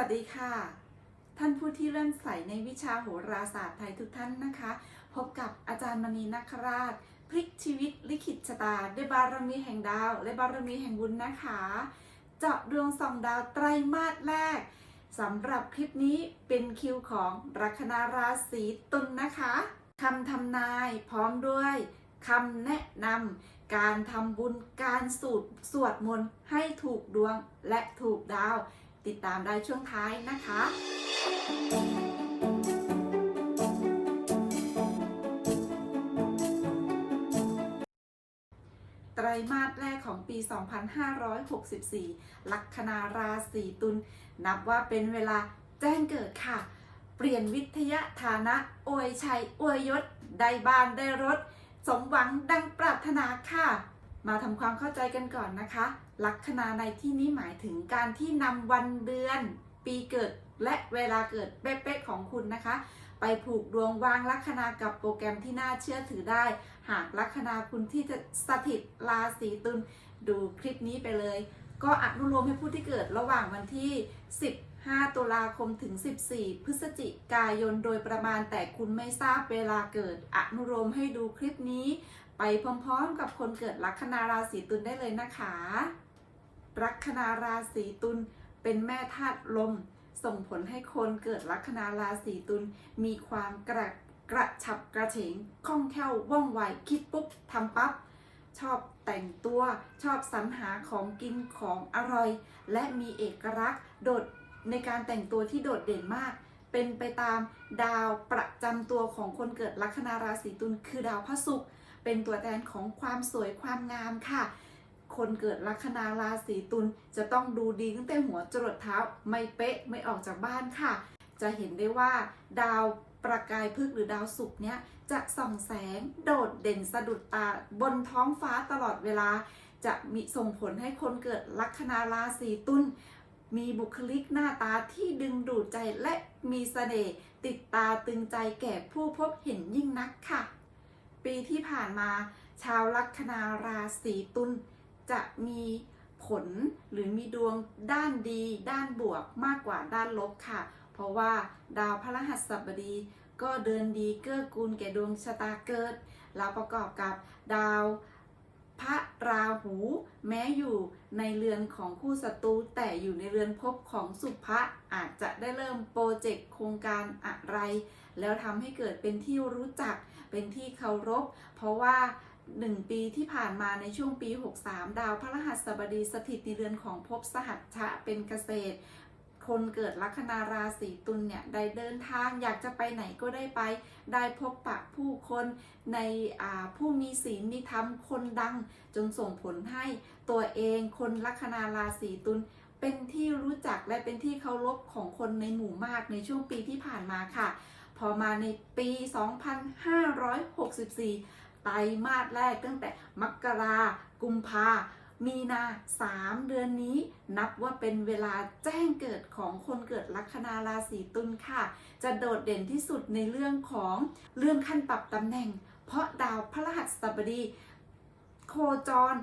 วัสดีค่ะ ท่านผู้ที่เริ่มใส่ในวิชาโหราศาสตร์ไทยทุกท่านนะคะ พบกับอาจารย์มณีนัคราช พลิกชีวิตลิขิตชะตา ด้วยบารมีแห่งดาว และบารมีแห่งบุญนะคะ เจาะดวงสองดาวไตรมาสแรกสำหรับคลิปนี้เป็นคิวของลัคนาราศีตุลนะคะคำทำนายพร้อมด้วยคำแนะนำการทำบุญการสูตรสวดมนต์ให้ถูกดวงและถูกดาว ติดตามได้ช่วงท้ายนะคะไตรมาสแรกของปี 2564 ลัคนาราศีตุล นับว่าเป็นเวลาแจ้งเกิดค่ะ เปลี่ยนวิทยาฐานะอวยชัยอวยยศ ได้บ้านได้รถ สมหวังดังปรารถนาค่ะ มาทำความเข้าใจกันก่อนนะคะ ลัคนาในที่นี้หมายถึงการที่นำวันเดือน ปีเกิดและเวลาเกิดเป๊ะๆของคุณนะคะ ไปผูกดวงวางลัคนากับโปรแกรมที่น่าเชื่อถือได้ หากลัคนาคุณที่จะสถิตราศีตุลดูคลิปนี้ไปเลย ก็อนุโลมให้ผู้ที่เกิดระหว่างวันที่ 15 ตุลาคมถึง 14 พฤศจิกายนโดยประมาณแต่คุณไม่ทราบเวลาเกิด อนุโลมให้ดูคลิปนี้ ไปพร้อมๆกับคนเกิดลัคนาราศีตุลได้เลยนะคะ ลัคนาราศีตุลเป็นแม่ธาตุลม ส่งผลให้คนเกิดลัคนาราศีตุลมีความกระกระฉับกระเฉงคล่องแคล่วว่องไวคิดปุ๊บทำปั๊บชอบแต่งตัวชอบสรรหาของกินของอร่อย และมีเอกลักษณ์โดดในการแต่งตัวที่โดดเด่นมาก เป็นไปตามดาวประจำตัวของคนเกิดลัคนาราศีตุลคือดาวพระศุกร์ เป็นตัวแทนของความสวยความงามค่ะ คนเกิดลัคนาราศีตุลจะต้องดูดีตั้งแต่หัวจรดเท้าไม่เป๊ะไม่ออกจากบ้านค่ะ จะเห็นได้ว่าดาวประกายพฤกษ์หรือดาวศุกร์เนี้ยจะส่องแสงโดดเด่นสะดุดตาบนท้องฟ้าตลอดเวลา จะมีส่งผลให้คนเกิดลัคนาราศีตุลมีบุคลิกหน้าตาที่ดึงดูดใจและมีเสน่ห์ติดตาตึงใจแก่ผู้พบเห็นยิ่งนักค่ะ ปีที่ผ่านมา ชาวลัคนาราศีตุลจะมีผลหรือมีดวงด้านดี ด้านบวกมากกว่าด้านลบค่ะ เพราะว่าดาวพระรหัสบดีก็เดินดีเกื้อกูลแก่ดวงชะตาเกิด แล้วประกอบกับดาวพระราหู แม้อยู่ในเรือนของคู่ศัตรูแต่อยู่ในเรือนภพของสุภะอาจจะได้เริ่มโปรเจกต์โครงการอะไร แล้วทำให้เกิดเป็นที่รู้จัก เป็นที่เคารพ เพราะว่า 1 ปีที่ผ่านมาในช่วงปี 63 ดาวพระรหัสบดีสถิตในเรือนของภพสหัชชะเป็นเกษตรคนเกิดลัคนาราศีตุลเนี่ยได้เดินทางอยากจะไปไหนก็ได้ไป ได้พบปะผู้คนในอ่าผู้มีศีลมีธรรมคนดัง จนส่งผลให้ตัวเองคนลัคนาราศีตุลเป็นที่รู้จักและเป็นที่เคารพของคนในหมู่มากในช่วงปีที่ผ่านมาค่ะ พอมาในปี 2564 ไตรมาสแรกตั้งแต่มกรากุมภามีนา 3 เดือนนี้นับว่าเป็นเวลาแจ้งเกิดของคนเกิดลัคนาราศีตุลค่ะ จะโดดเด่นที่สุดในเรื่องของเรื่องขั้นปรับตำแหน่ง เพราะดาวพระรหัสบดี โคจร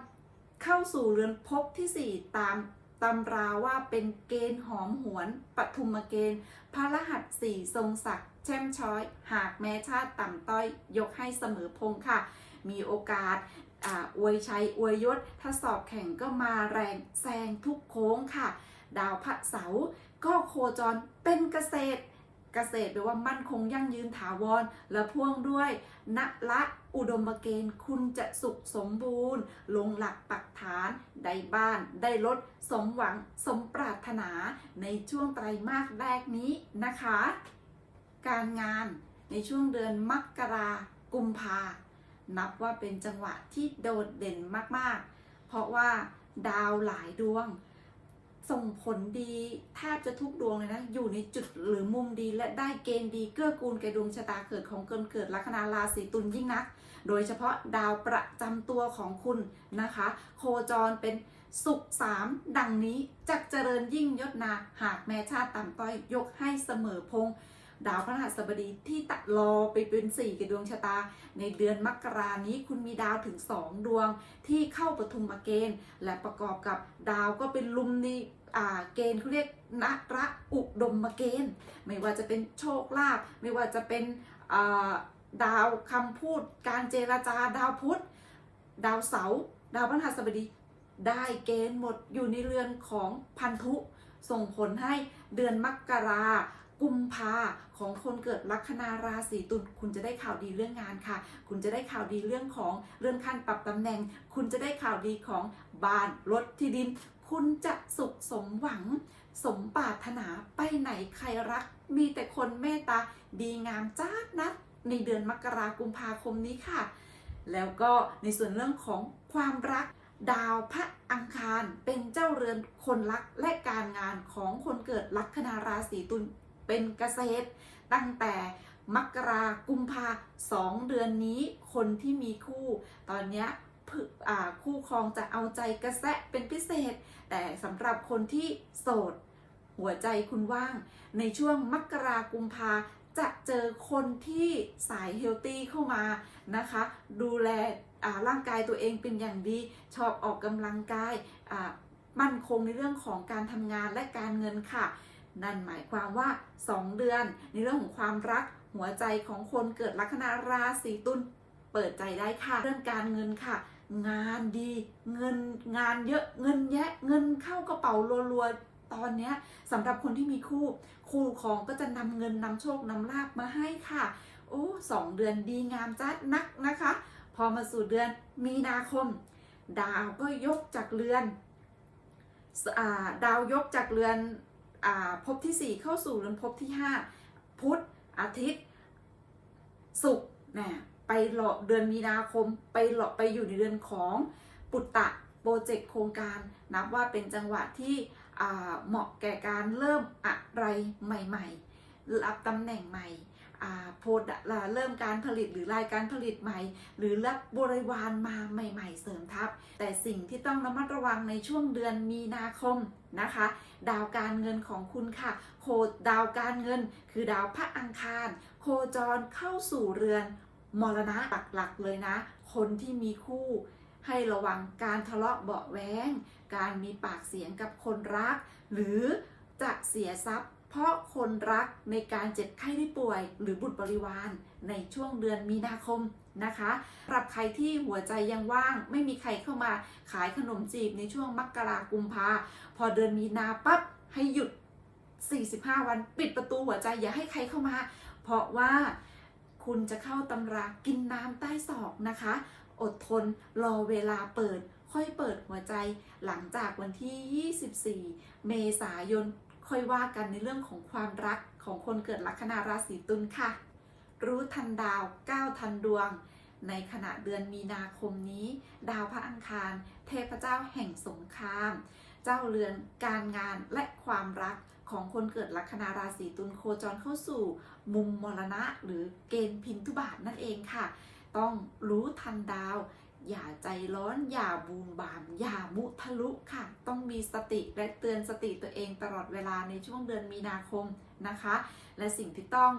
เข้าสู่เรือนภพที่ 4 ตามตำราว่าเป็นเกณฑ์หอมหวนปฐุมเกณฑ์ พระรหัสสี่ทรงศักดิ์ แช่มช้อย หากแม้ชาติต่ำต้อย ยกให้เสมอพงค่ะ มีโอกาสอวยชัย อวยยศ ถ้าสอบแข่งก็มาแรงแซงทุกโค้งค่ะ ดาวพระเสาก็โคจรเป็นเกษตร เกษตรแปลว่ามั่นคงยั่งยืนถาวร และพ่วงด้วยณละอุดมเกณฑ์คุณจะสุขสมบูรณ์ ลงหลักปักฐาน ได้บ้าน ได้รถ สมหวัง สมปรารถนา ในช่วงไตรมาสแรกนี้นะคะ การงานในช่วงเดือนมกรากุมภานับว่าเป็นจังหวะที่โดดเด่นมากๆ เพราะว่าดาวหลายดวง ส่งผลดีแทบจะทุกดวงเลยนะ อยู่ในจุดหรือมุมดีและได้เกณฑ์ดีเกื้อกูลแก่ดวงชะตาเกิดของเกินเกิดลัคนาราศีตุลยิ่งนัก โดยเฉพาะดาวประจำตัวของคุณนะคะ โคจรเป็นสุขสามดังนี้จักเจริญยิ่งยศนาหากแม้ชาติต่ำต้อยยกให้เสมอพง ดาวพฤหัสบดีที่ตัดรอไปเป็นสี่กับดวงชะตา ในเดือนมกรานี้คุณมีดาวถึง2ดวงที่เข้าปฐุมเกณฑ์ และประกอบกับดาวก็เป็นลุมนอ่าเกณฑ์เขาเรียกนระอุดมมาเกณฑ์ ไม่ว่าจะเป็นโชคลาภไม่ว่าจะเป็นาดาวคำพูด การเจรจาดาวพุธ ดาวเสาร์ดาวพฤหัสบดีได้เกณฑ์หมดอยู่ในเรือนของพันธุส่งผลให้เดือนมกรา กุมภาของคนเกิดลัคนาราศีตุลคุณจะได้ข่าวดีเรื่องงานค่ะ คุณจะได้ข่าวดีเรื่องของเลื่อนขั้นปรับตำแหน่ง คุณจะได้ข่าวดีของบ้านรถที่ดิน คุณจะสุขสมหวัง สมปรารถนาไปไหนใครรัก มีแต่คนเมตตาดีงามจ้านัดในเดือนมกรากุมภาคมนี้ค่ะ แล้วก็ในส่วนเรื่องของความรักดาวพระอังคารเป็นเจ้าเรือนคนรักและการงานของคนเกิดลัคนาราศีตุล เป็นเกษตร ตั้งแต่มกรากุมภาสองเดือนนี้คนที่มีคู่ตอนนี้คู่ครองจะเอาใจกระแสะเป็นพิเศษ แต่สำหรับคนที่โสด หัวใจคุณว่าง ในช่วงมกรากุมภาจะเจอคนที่สายเฮลตี้เข้ามานะคะ ดูแลร่างกายตัวเองเป็นอย่างดี ชอบออกกำลังกายมั่นคงในเรื่องของการทำงานและการเงินค่ะ นั่นหมายความว่า 2 เดือน ในเรื่องของความรักหัวใจของคนเกิดลัคนาราศีตุลเปิดใจได้ค่ะ เรื่องการเงินค่ะ งานดีเงินงานเยอะเงินแยะเงินเข้ากระเป๋ารัวๆตอนนี้สำหรับคนที่มีคู่ คู่ครองก็จะนำเงินนำโชคนำลาบมาให้ค่ะ โอ้สองเดือนดีงามจัดนักนะคะ พอมาสู่เดือนมีนาคม ดาวก็ยกจากเรือนสอ่าดาวยกจากเรือน ภพที่ 4 เข้าสู่เรือนภพที่ 5 พุธอาทิตย์ศุกร์นะไปหลอเดือนมีนาคม ไปหลอไปอยู่ในเดือนของปุตตะโปรเจกต์โครงการ นับว่าเป็นจังหวะที่เหมาะแก่การเริ่มอะไรใหม่ ๆ รับตำแหน่งใหม่ โพดเริ่มการผลิตหรือรายการผลิตใหม่ หรือรับบริวารมาใหม่ ๆ เสริมทัพ แต่สิ่งที่ต้องระมัดระวังในช่วงเดือนมีนาคมนะคะ ดาวการเงินของคุณค่ะ โคดาวการเงิน คือดาวพระอังคาร โคจรเข้าสู่เรือนมรณะหลักๆเลยนะ คนที่มีคู่ให้ระวังการทะเลาะเบาะแว้งการมีปากเสียงกับคนรัก หรือจะเสียทรัพย์ เพราะคนรักในการเจ็บไข้ได้ป่วย หรือบุตรบริวารในช่วงเดือนมีนาคมนะคะสำหรับใครที่หัวใจยังว่าง ไม่มีใครเข้ามาขายขนมจีบในช่วงมกรากุมภาพอเดือนมีนาปั๊บให้หยุด 45 วันปิดประตูหัวใจอย่าให้ใครเข้ามา เพราะว่าคุณจะเข้าตำรากินน้ำใต้ศอกนะคะ อดทนรอเวลาเปิด ค่อยเปิดหัวใจหลังจากวันที่ 24 เมษายน ค่อยว่ากันในเรื่องของความรักของคนเกิดลัคนาราศีตุลค่ะ รู้ทันดาว9ทันดวง ในขณะเดือนมีนาคมนี้ ดาวพระอังคาร เทพเจ้าแห่งสงคราม เจ้าเรือนการงานและความรักของคนเกิดลัคนาราศีตุลโคจรเข้าสู่ มุมมรณะหรือเกณฑ์พินทุบาทนั่นเองค่ะ ต้องรู้ทันดาว อย่าใจร้อน อย่าบูมบาม อย่ามุทะลุค่ะ ต้องมีสติและเตือนสติตัวเองตลอดเวลาในช่วงเดือนมีนาคมนะคะ และสิ่งที่ต้อง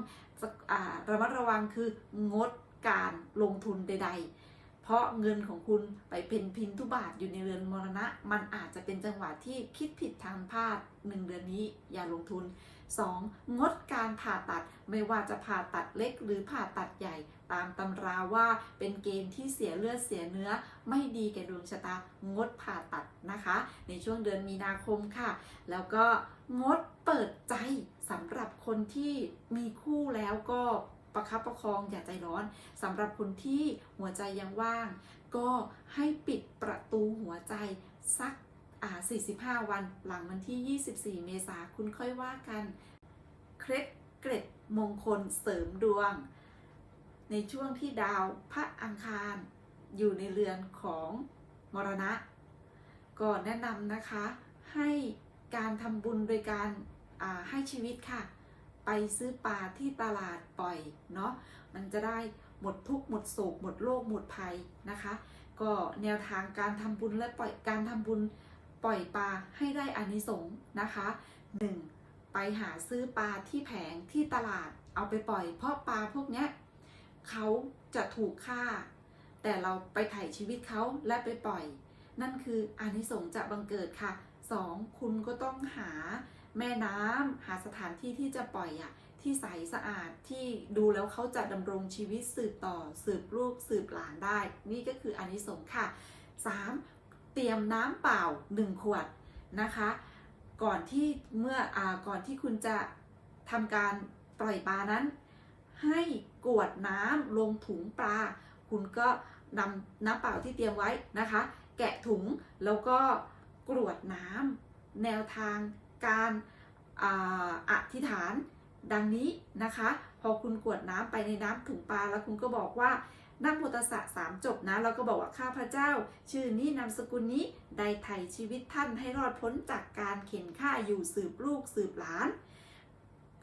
อระมัดระวังคืองดการลงทุนใด ๆ เพราะเงินของคุณไปเป็นพินทุบาทอยู่ในเรือนมรณะ มันอาจจะเป็นจังหวะที่คิดผิดทางพลาดหนึ่งเดือนนี้อย่าลงทุน 2. งดการผ่าตัดไม่ว่าจะผ่าตัดเล็กหรือผ่าตัดใหญ่ ตามตำราว่าเป็นเกณฑ์ที่เสียเลือดเสียเนื้อ ไม่ดีแก่ดวงชะตางดผ่าตัดนะคะ ในช่วงเดือนมีนาคมค่ะ แล้วก็งดเปิดใจสำหรับคนที่มีคู่แล้วก็ ประคับประคองอย่าใจร้อนสำหรับคนที่หัวใจยังว่าง ก็ให้ปิดประตูหัวใจสักอ่า45 วันหลังวันที่ 24 เมษาคุณค่อยว่ากัน เคล็ดเกร็ดมงคลเสริมดวง ในช่วงที่ดาวพระอังคาร อยู่ในเรือนของมรณะ ก็แนะนำนะคะให้การทำบุญโดยการอ่าให้ชีวิตค่ะ ไปซื้อปลาที่ตลาดปล่อยเนาะมันจะได้หมดทุกหมดโศกหมดโรคหมดภัยนะคะ ก็แนวทางการทำบุญและปล่อยการทำบุญปล่อยปลาให้ได้อานิสงส์นะคะ 1. ไปหาซื้อปลาที่แผงที่ตลาดเอาไปปล่อย เพราะปลาพวกเนี้ยเขาจะถูกฆ่า แต่เราไปไถ่ชีวิตเขาและไปปล่อย นั่นคืออานิสงส์จะบังเกิดค่ะสองคุณก็ต้องหา แม่น้ำหาสถานที่ที่จะปล่อยอะที่ใสสะอาดที่ดูแล้วเขาจะดำรงชีวิตสืบต่อสืบลูกสืบหลานได้ นี่ก็คืออานิสงส์ค่ะ 3. เตรียมน้ำเปล่า 1 ขวดนะคะ ก่อนที่เมื่ออาก่อนที่คุณจะทำการปล่อยปลานั้น ให้กรวดน้ำลงถุงปลา คุณก็นำน้ำเปล่าที่เตรียมไว้นะคะ แกะถุงแล้วก็กรวดน้ำแนวทาง การอธิษฐานดังนี้นะคะ พอคุณกวดน้ำไปในน้ำถุงปลาแล้วคุณก็บอกว่านักมุตสะสามจบนะแล้วก็บอกว่าข้าพเจ้า ชื่อนี้นามสกุลนี้ได้ไถ่ชีวิตท่านให้รอดพ้นจากการเข็นฆ่าอยู่สืบลูกสืบหลาน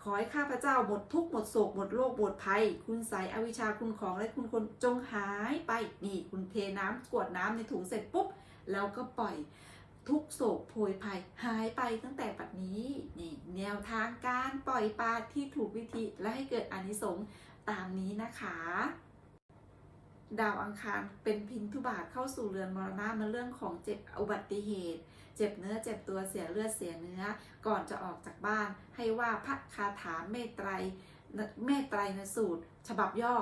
ขอให้ข้าพเจ้าหมดทุกข์หมดโศกหมดโรคหมดภัย คุณใสยอวิชาคุณของและคุณคนจงหายไปนี่คุณเทน้ำกวดน้ำในถุงเสร็จปุ๊บแล้วก็ปล่อย ทุกโศกโพยภัยหายไปตั้งแต่ปัดนี้นี่แนวทางการปล่อยปลาที่ถูกวิธีและให้เกิดอนิสงส์ตามนี้นะคะ ดาวอังคารเป็นพินทุบาทเข้าสู่เรือนมรณะมาเรื่องของเจ็บอุบัติเหตุ เจ็บเนื้อเจ็บตัวเสียเลือดเสียเนื้อ ก่อนจะออกจากบ้าน ให้ว่าพระคาถาเมตไตรเมตไตรนสูตร ฉบับย่อ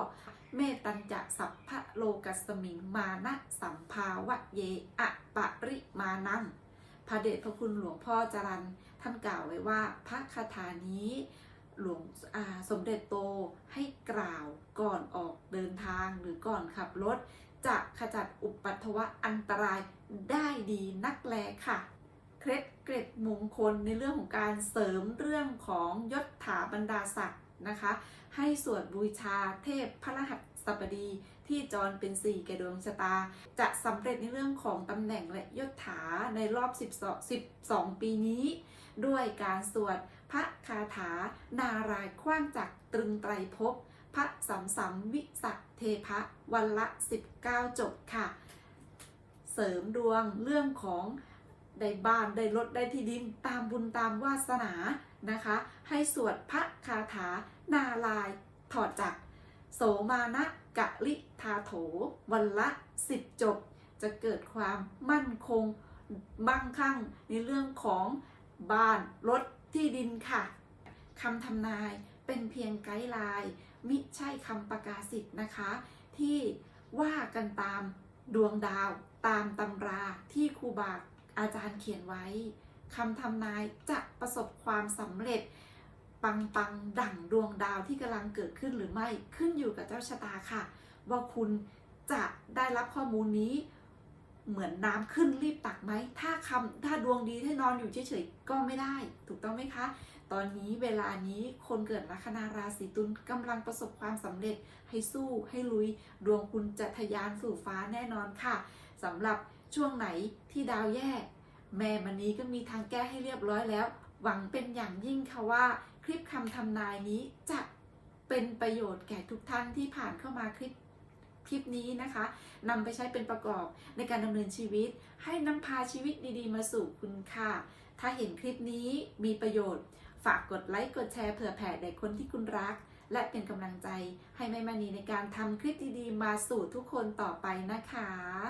เมตัญจะสัพพะโลกัสมิงมานะสัมภาวะเยอะปะริมานังพระเดชพระคุณหลวงพ่อจรันท่านกล่าวไว้ว่าพระคาถานี้หลวงสมเด็จโตให้กล่าวก่อนออกเดินทางหรือก่อนขับรถ จะขจัดอุปัตวะอันตรายได้ดีนักแลค่ะ เคล็ดเกร็ดมงคลในเรื่องของการเสริมเรื่องของยศถาบรรดาศักดิ์ นะคะ ให้สวดบูชาเทพพระรหัสบดีที่จรเป็นสี่แก่ดวงชะตา จะสำเร็จในเรื่องของตำแหน่งและยศถาในรอบ 12 12 ปีนี้ ด้วยการสวดพระคาถา นารายณ์ขว้างจากตรึงไตรภพพระสัมสัมวิสัทเทพะวันละ 19 จบค่ะ เสริมดวงเรื่องของได้บ้านได้รถได้ที่ดินตามบุญตามวาสนา นะคะ ให้สวดพระคาถา นาลาย ถอดจากโสมานะกะลิทาโถ วันละ10จบ จะเกิดความมั่นคงมั่งคั่งในเรื่องของบ้านรถที่ดินค่ะคำทำนายเป็นเพียงไกด์ไลน์มิใช่คำประกาศสิทธิ์นะคะ ที่ว่ากันตามดวงดาวตามตำราที่ครูบาอาจารย์เขียนไว้ คำทำนายจะประสบความสำเร็จ ปังปังดั่งดวงดาวที่กำลังเกิดขึ้นหรือไม่ขึ้นอยู่กับเจ้าชะตาค่ะ ว่าคุณจะได้รับข้อมูลนี้เหมือนน้ำขึ้นรีบตักไหม ถ้าคำถ้าดวงดีให้นอนอยู่เฉยๆก็ไม่ได้ ถูกต้องไหมคะ ตอนนี้เวลานี้คนเกิดลัคนาราศีตุลกำลังประสบความสำเร็จให้สู้ให้ลุย ดวงคุณจะทะยานสู่ฟ้าแน่นอนค่ะสำหรับช่วงไหนที่ดาวแย่ แม่มันนีก็มีทางแก้ให้เรียบร้อยแล้ว หวังเป็นอย่างยิ่งค่ะว่า คลิปคำทำนายนี้จะเป็นประโยชน์แก่ทุกท่านที่ผ่านเข้ามาคลิปคลิปนี้นะคะนำไปใช้เป็นประกอบในการดำเนินชีวิต ให้นำพาชีวิตดีๆ มาสู่คุณค่ะ ถ้าเห็นคลิปนี้มีประโยชน์ ฝากกดไลค์กดแชร์เผื่อแผ่แด่คนที่คุณรัก และเป็นกำลังใจให้แม่มณีในการทำคลิปดีๆ มาสู่ทุกคนต่อไปนะคะ